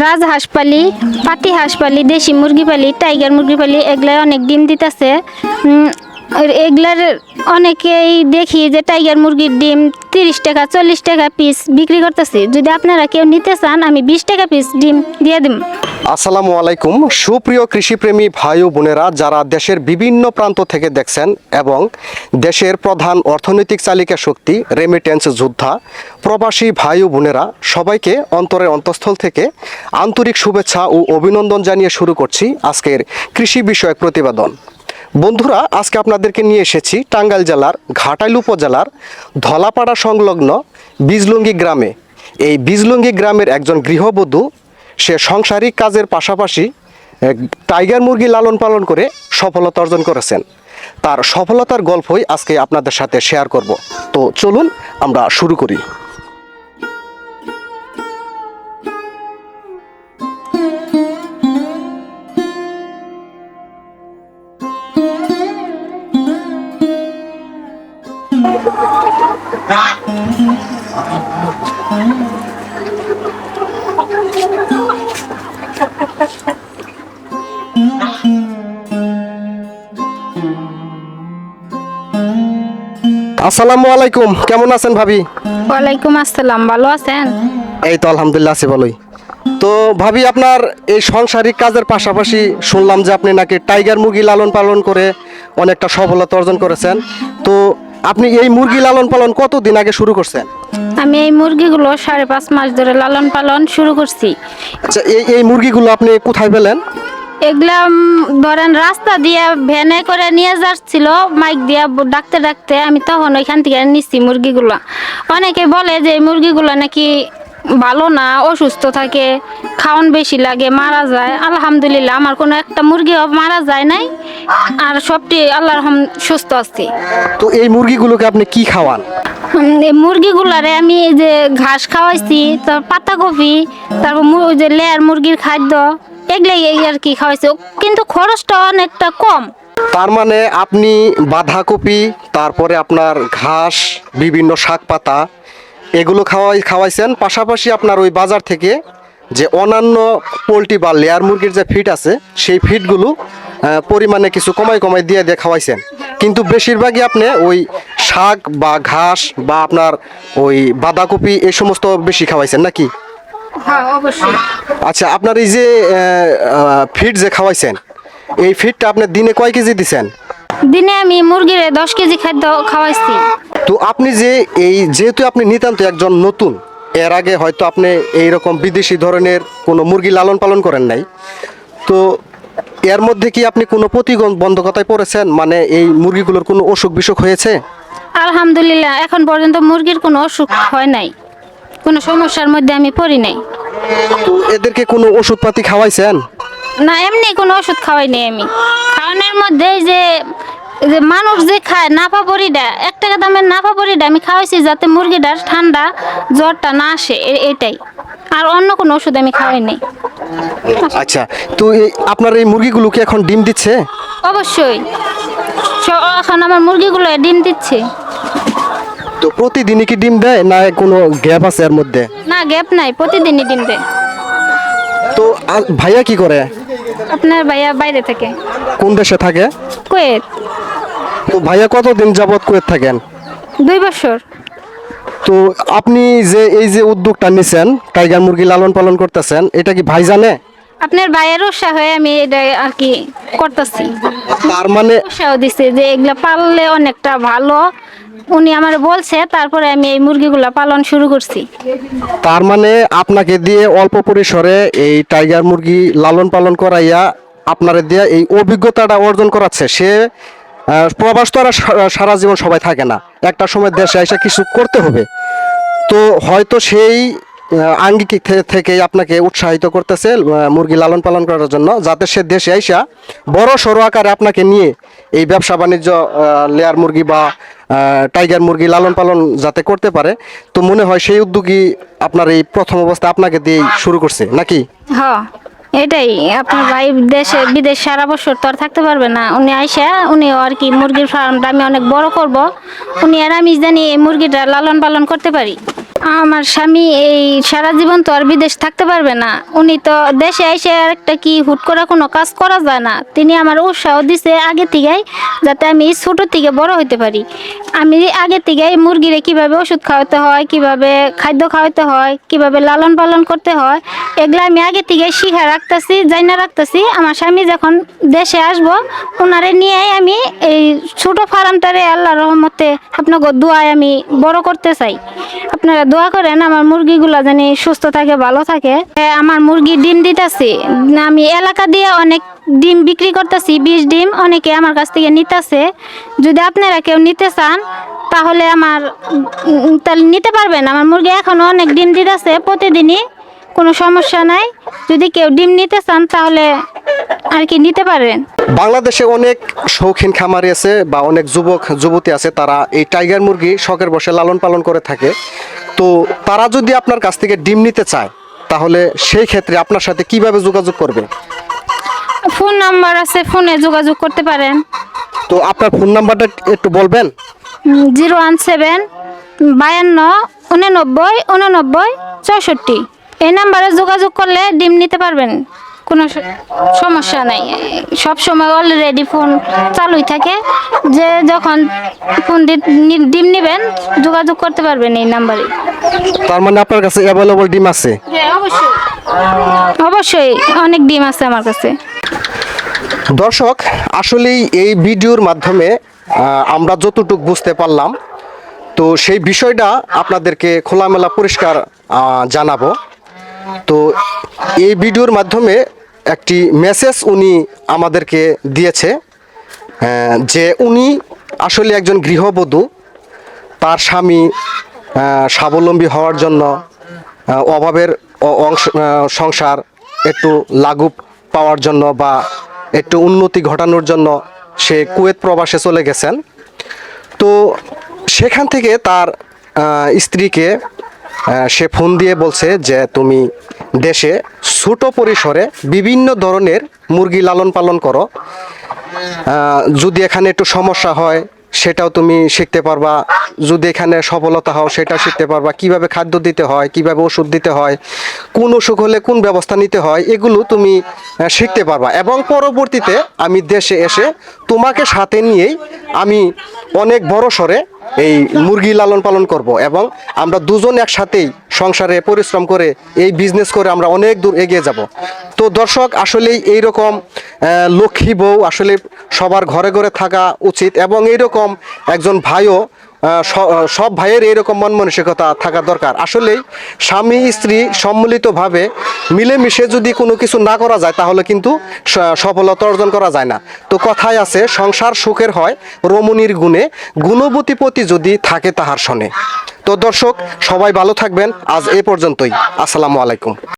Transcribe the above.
রাজহাঁস পালি পাতি হাঁস পালি দেশি মুরগি পালি টাইগার মুরগি পালি এগুলাই অনেক ডিম দিতেছে। এগুলার অনেকেই দেখি যে টাইগার মুরগির ডিম তিরিশ টাকা, চল্লিশ টাকা পিস বিক্রি করতেছি। যদি আপনারা কেউ নিতে চান, আমি বিশ টাকা পিস ডিম দিয়ে দিব আসসালামু আলাইকুম। সুপ্রিয় কৃষিপ্রেমী ভাই ও বোনেরা, যারা দেশের বিভিন্ন প্রান্ত থেকে দেখছেন এবং দেশের প্রধান অর্থনৈতিক চালিকা শক্তি রেমিটেন্স যোদ্ধা, প্রবাসী ভাই ও বোনেরা, সবাইকে অন্তরের অন্তঃস্থল থেকে আন্তরিক শুভেচ্ছা ও অভিনন্দন জানিয়ে শুরু করছি আজকের কৃষি বিষয়ক প্রতিবেদন। বন্ধুরা, আজকে আপনাদেরকে নিয়ে এসেছি টাঙ্গাইল জেলার ঘাটাইল উপজেলার ধলাপাড়া সংলগ্ন বীজলুঙ্গি গ্রামে। এই বীজলুঙ্গি গ্রামের একজন গৃহবধূ, সে সাংসারিক কাজের পাশাপাশি টাইগার মুরগি লালন পালন করে সফলতা অর্জন করেছেন। তার সফলতার গল্পই আজকে আপনাদের সাথে শেয়ার করব। তো চলুন আমরা শুরু করি। আসসালামু আলাইকুম। কেমন আছেন ভাবি? ওয়ালাইকুম আসসালাম। ভালো আছেন? এই তো আলহামদুলিল্লাহ আছি ভালোই। তো ভাবি আপনার এই সাংসারিক কাজের পাশাপাশি শুনলাম যে আপনি নাকি টাইগার মুরগি লালন পালন করে অনেকটা সফলতা অর্জন করেছেন। তো আপনি এই মুরগি লালন পালন কতদিন আগে শুরু করছেন? আমি এই মুরগিগুলো সাড়ে পাঁচ মাস ধরে লালন পালন শুরু করছি। আচ্ছা এই এই মুরগিগুলো আপনি কোথায় পেলেন? এগুলা ধরেন রাস্তা দিয়ে ভ্যানে করে নিয়ে যাচ্ছিল মাইক দিয়ে ডাকতে ডাকতে আমি তখন ওইখান থেকে নিচ্ছি মুরগিগুলা। অনেকে বলে যে মুরগিগুলা নাকি ভালো না অসুস্থ থাকে খাওয়ান বেশি লাগে মারা যায়। আলহামদুলিল্লাহ আমার কোনো একটা মুরগিও মারা যায় নাই। আর সবটি আল্লাহর রহম সুস্থ আছে। তো এই মুরগিগুলোকে আপনি কি খাওয়ান? এই মুরগিগুলারে আমি এই যে ঘাস খাওয়াইছি তারপর পাতাকপি তারপর ওই যে লেয়ার মুরগির খাদ্য এগুলাই এই আর কি খাওয়াইছি। কিন্তু খরচটা অনেকটা কম। তার মানে আপনি বাঁধাকপি তারপরে আপনার ঘাস বিভিন্ন শাক পাতা এগুলো খাওয়াই খাওয়াইছেন। পাশাপাশি আপনার ওই বাজার থেকে যে অন্যান্য পোলট্রি বা লেয়ার মুরগির যে ফিট আছে সেই ফিটগুলো পরিমাণে কিছু কমাই কমাই দিয়ে দিয়ে খাওয়াইছেন। কিন্তু বেশিরভাগই আপনি ওই শাক বা ঘাস বা আপনার ওই বাঁধাকপি এই সমস্ত বেশি খাওয়াইছেন নাকি? হ্যাঁ আচ্ছা আপনার এই যে ফিট যে খাওয়াইছেন এই ফিটটা আপনি দিনে কয় কেজি দিছেন? দিনে আমি মুরগির দশ কেজি খাদ্য খাওয়াইছি। তো আপনি যে এই যেহেতু আপনি নিতান্ত একজন নতুন এর আগে হয়তো আপনি এই রকম বিদেশি ধরনের কোনো মুরগি লালন পালন করেন নাই। তো এর মধ্যে কি আপনি কোনো প্রতিবন্ধকতায় পড়েছেন? মানে এই মুরগিগুলোর কোনো অসুখ বিসুখ হয়েছে? আলহামদুলিল্লাহ এখন পর্যন্ত মুরগির কোনো অসুখ হয় নাই। কোনো সমস্যার মধ্যে আমি পড়ি নাই। তো এদেরকে কোনো ওষুধপাতি খাওয়াইছেন? না এমনি কোনো ওষুধ খাওয়াইনি আমি। খাওয়ানোর মধ্যে যে যে মানুষ যে খায় নাফা বড়িটা এক টাকা দামের নাফা বড়িটা আমি খাওয়াইছি যাতে মুরগিটার ঠান্ডা জ্বরটা না আসে এটাই। আর অন্য কোনো ওষুধ আমি খাওয়াইনি আচ্ছা তো আপনার এই মুরগিগুলো কি এখন ডিম দিচ্ছে? অবশ্যই। এখন আমার মুরগিগুলো ডিম দিচ্ছে। তো প্রতিদিনই কি ডিম দেয় না কোনো গ্যাপ আছে এর মধ্যে? না গ্যাপ নাই প্রতিদিনই ডিম দেয়। তো ভাইয়া কি করে? আপনার ভাইয়া বাইরে থাকে। কোন দেশে থাকে? কুয়েত। তো ভাইয়া কতদিন যাবত কুয়েত থাকেন? দুই বছর। তো আপনি যে এই যে উদ্যোগটা নিছেন টাইগার মুরগি লালন পালন করতেছেন এটা কি ভাই জানে? আপনার ভাইয়ের উৎসাহ হয়ে আমি এটা আর কি করতেছি। তার মানে উৎসাহ দিছে যে এগুলা পাললে অনেকটা ভালো। উনি আমার বলছে তারপরে আমি এই মুরগিগুলা পালন শুরু করছি। তার মানে আপনাকে দিয়ে অল্প পরিসরে এই টাইগার মুরগি লালন পালন করাইয়া আপনার দিয়ে এই অভিজ্ঞতাটা অর্জন করাচ্ছে। সে প্রবাস তো আর সারা জীবন সবাই থাকে না। একটা সময় দেশে এসে কিছু করতে হবে। তো হয়তো সেই আঙ্গিক থেকে আপনাকে উৎসাহিত করতেছে মুরগি লালন পালন করার জন্য, যাতে সে দেশে আইসা বড় সড়ো আকারে আপনাকে নিয়ে এই ব্যবসা বাণিজ্য লেয়ার মুরগি বা টাইগার মুরগি লালন পালন যাতে করতে পারে, তো মনে হয় সেই উদ্যোগী আপনার এই প্রথম অবস্থা আপনাকে দিয়ে শুরু করছে, নাকি? হ্যাঁ এটাই। আপনার ভাই দেশে, বিদেশ সারা বছর তো আর থাকতে পারবে না। উনি আইসা, উনি আর কি মুরগির ফার্মটা আমি অনেক বড় করব। উনি আর আমি জানি এই মুরগিটা লালন পালন করতে পারি। আমার স্বামী এই সারা জীবন তো আর বিদেশ থাকতে পারবে না। উনি তো দেশে এসে একটা কি হুট করে কোনো কাজ করা যায় না। তিনি আমার উৎসাহ দিছে আগে থেকেই যাতে আমি ছোট থেকে বড় হইতে পারি। আমি আগে থেকেই মুরগিরে কীভাবে ওষুধ খাওয়াতে হয়, কীভাবে খাদ্য খাওয়াতে হয়, কীভাবে লালন পালন করতে হয়, এগুলো আমি আগে থেকে শিখা রাখতেছি, জাইনা রাখতেছি। আমার স্বামী যখন দেশে আসব ওনারে নিয়েই আমি এই ছোট ফার্মটারে আল্লাহ রহমতে আপনাকে দোয়ায় আমি বড় করতে চাই। আপনারা দোয়া করেন আমার মুরগিগুলো জানি সুস্থ থাকে, ভালো থাকে। আমার মুরগি ডিম দিতেছি। আমি এলাকা দিয়ে অনেক ডিম বিক্রি করতেছি, বিশ ডিম অনেকে আমার কাছ থেকে নিতেছে। যদি আপনারা কেউ নিতে চান, তাহলে আমার তাহলে নিতে পারবেন। আমার মুরগি এখনও অনেক ডিম দিতেছে, প্রতিদিনই কোনো সমস্যা নাই। যদি কেউ ডিম নিতে চান, তাহলে আর কি নিতে পারেন বাংলাদেশে অনেক শৌখিন খামারি আছে বা অনেক যুবক, যুবতী আছে, তারা এই টাইগার মুরগি শখের বসে লালন পালন করে থাকে। তো তারা যদি আপনার কাছ থেকে ডিম নিতে চায় তাহলে সেই ক্ষেত্রে আপনার সাথে কীভাবে যোগাযোগ করবে? ফোন নাম্বার আছে ফোনে যোগাযোগ করতে পারেন। তো আপনার ফোন নাম্বারটা একটু বলবেন? জিরো ওয়ান সেভেন বায়ান্ন উননব্বই উননব্বই চৌষট্টি। এই নাম্বারে যোগাযোগ করলে ডিম নিতে পারবেন। কোনো সমস্যা নাই। সব সময় অলরেডি ফোন চালুই থাকে। যে যখন ফোন ডিম নেবেন যোগাযোগ করতে পারবেন এই নাম্বারে তার মানে আপনার কাছে অ্যাভেলেবল ডিম আছে? হ্যাঁ অবশ্যই। অবশ্যই অনেক ডিম আছে আমার কাছে। দর্শক আসলেই এই ভিডিওর মাধ্যমে আমরা যতটুকু বুঝতে পারলাম তো সেই বিষয়টা আপনাদেরকে খোলামেলা পরিষ্কার জানাব। তো এই ভিডিওর মাধ্যমে একটি মেসেজ উনি আমাদেরকে দিয়েছে যে উনি আসলে একজন গৃহবধূ, তার স্বামী স্বাবলম্বী হওয়ার জন্য অভাবের অংশ সংসার একটু লাগু পাওয়ার জন্য বা একটু উন্নতি ঘটানোর জন্য সে কুয়েত প্রবাসে চলে গেছেন। তো সেখান থেকে তার স্ত্রীকে সে ফোন দিয়ে বলছে যে তুমি দেশে ছোট পরিসরে বিভিন্ন ধরনের মুরগি লালন পালন করো। যদি এখানে একটু সমস্যা হয়, সেটাও তুমি শিখতে পারবা। যদি এখানে সফলতা হও সেটাও শিখতে পারবা। কীভাবে খাদ্য দিতে হয়, কীভাবে ওষুধ দিতে হয়, কোন অসুখ হলে কোন ব্যবস্থা নিতে হয়, এগুলো তুমি শিখতে পারবা। এবং পরবর্তীতে আমি দেশে এসে তোমাকে সাথে নিয়েই আমি অনেক বড় সরে এই মুরগি লালন পালন করব এবং আমরা দুজন একসাথেই সংসারে পরিশ্রম করে এই বিজনেস করে আমরা অনেক দূর এগিয়ে যাব। তো দর্শক, আসলেই এইরকম রকম লক্ষ্মী বউ আসলে সবার ঘরে ঘরে থাকা উচিত এবং এইরকম একজন ভাইও সব ভাইয়ের এইরকম মন মানসিকতা থাকা দরকার। আসলেই স্বামী, স্ত্রী সম্মিলিতভাবে মিলেমিশে যদি কোনো কিছু না করা যায়, তাহলে কিন্তু সফলতা অর্জন করা যায় না। তো কথায় আছে, সংসার সুখের হয় রমণীর গুণে গুণবতীপতি যদি থাকে তাহার শনে তো দর্শক, সবাই ভালো থাকবেন। আজ এ পর্যন্তই। আসসালামু আলাইকুম।